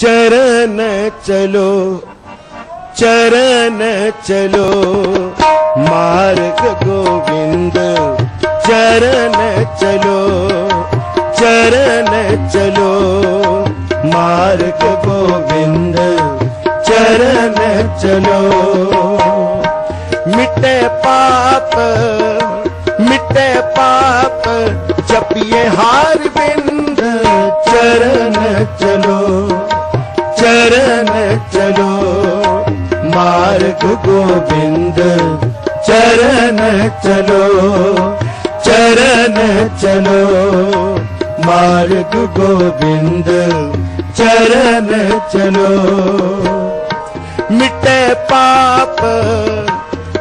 चरण चलो चरण चलो मार्ग गोविंद चरण चलो चरण चलो मार्ग गोविंद चरण चलो मिटे पाप मिटे पाप जपिए हार बिंद चरण ਨਾਨਕ ਗੋਬਿੰਦ ਚਰਨ ਚਲੋ ਚਰਨ ਚਲੋ ਮਾਰਗ ਗੋਬਿੰਦ ਚਰਨ ਚਲੋ ਮਿਟੇ ਪਾਪ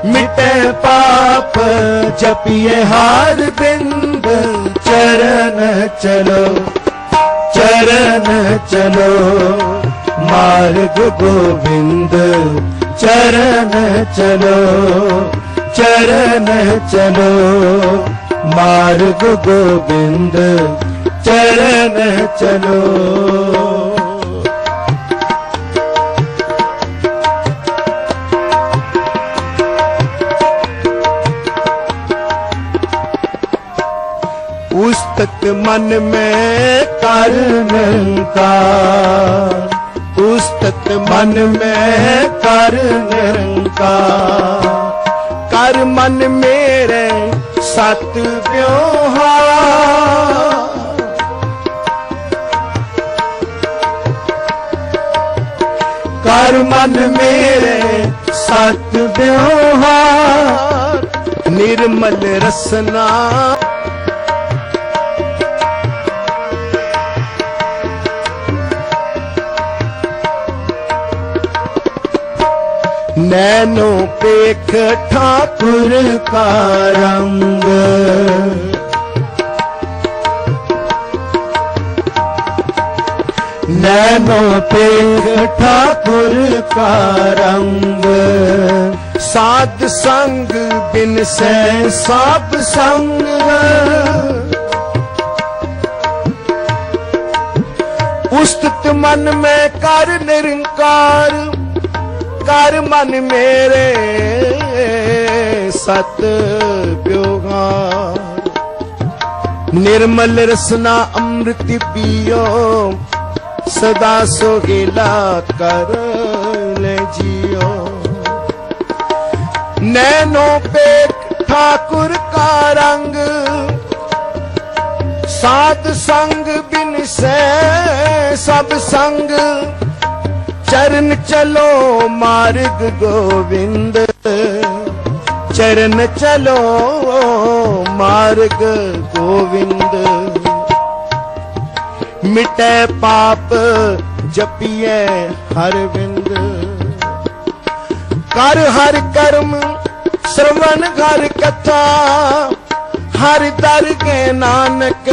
ਮਿਟੇ ਪਾਪ ਜਪੀਏ ਹਾਰ ਬਿੰਦ ਚਰਨ ਚਲੋ ਚਰਨ ਚਲੋ ਮਾਰਗ ਗੋਬਿੰਦ चरण चलो चरण चलो मार्ग गोविंद चरण चलो उस्तक मन में कर निरंकार ਉਸਤਤ ਮਨ ਮੈਂ ਕਰ ਨਿਰੰਕਾਰ। ਕਰ ਮਨ ਮੇਰੇ ਸਤ ਵਿਉਹਾ ਕਰ ਮਨ ਮੇਰੇ ਸਤ ਵਿਉਹਾ ਨਿਰਮਲ ਰਸਨਾ नैनो पेख ठाकुर का रंग नैनो पेख ठाकुर का रंग साध संग बिन से सब संग उस्तत मन में कर निरंकार ਕਰ ਮਨ ਮੇਰੇ, ਸਤ ਵਿਵਹਾਰ ਨਿਰਮਲ ਰਸਨਾ ਅੰਮ੍ਰਿਤ ਪੀਓ, ਸਦਾ ਸੋਹਿਲਾ ਕਰ ਲੈ ਜੀਓ। ਨੈਨੋ ਪੇਖ ਠਾਕੁਰ ਕਾ ਰੰਗ, ਸਾਧ ਸੰਗ ਬਿਨ ਸੈ ਸਭ ਸੰਗ। ਚਰਨ ਚਲੋ ਮਾਰਗ ਗੋਵਿੰਦ ਚਰਨ ਚਲੋ ਮਾਰਗ ਗੋਵਿੰਦ ਮਿਟੈ ਪਾਪ ਜਪੀਐ ਹਰ ਵਿੰਦ ਕਰ ਹਰ ਕਰਮ ਸ਼ਰਵਨ ਹਰ ਕਥਾ ਹਰ ਦਰ ਕੇ ਨਾਨਕ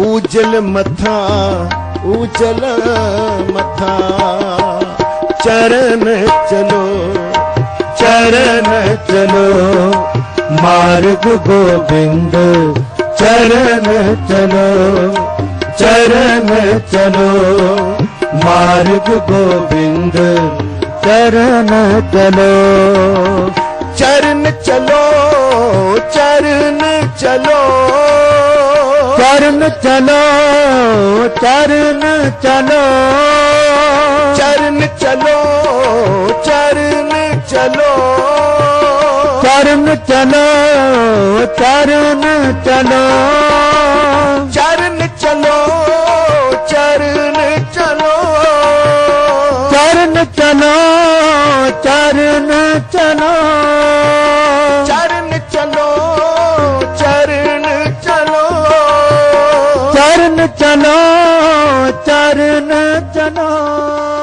ਉਜਲ ਮਥਾ ਉਜਲ ਮਥਾ ਚਰਨ ਚਲੋ ਚਰਨ ਚਲੋ ਮਾਰਗ ਗੋਬਿੰਦ ਚਰਨ ਚਲੋ ਚਰਨ ਚਲੋ ਮਾਰਗ ਗੋਬਿੰਦ ਚਰਨ ਚਲੋ ਚਰਨ ਚਲੋ ਚਰਨ ਚਲੋ ਚਰਨ ਚਲੋ ਚਰਨ ਚਲੋ। ਚਰਨ ਚਲੋ ਚਰਨ ਚਲੋ। ਚਰਨ ਚਲੋ ਚਰਨ ਚਲੋ। ਚਰਨ ਚਲੋ ਚਰਨ ਚਲੋ। ਚਰਨ ਚਲੋ ਚਰਨ ਚਲੋ। ਚਲੋ ਚਰਨ ਚਲੋ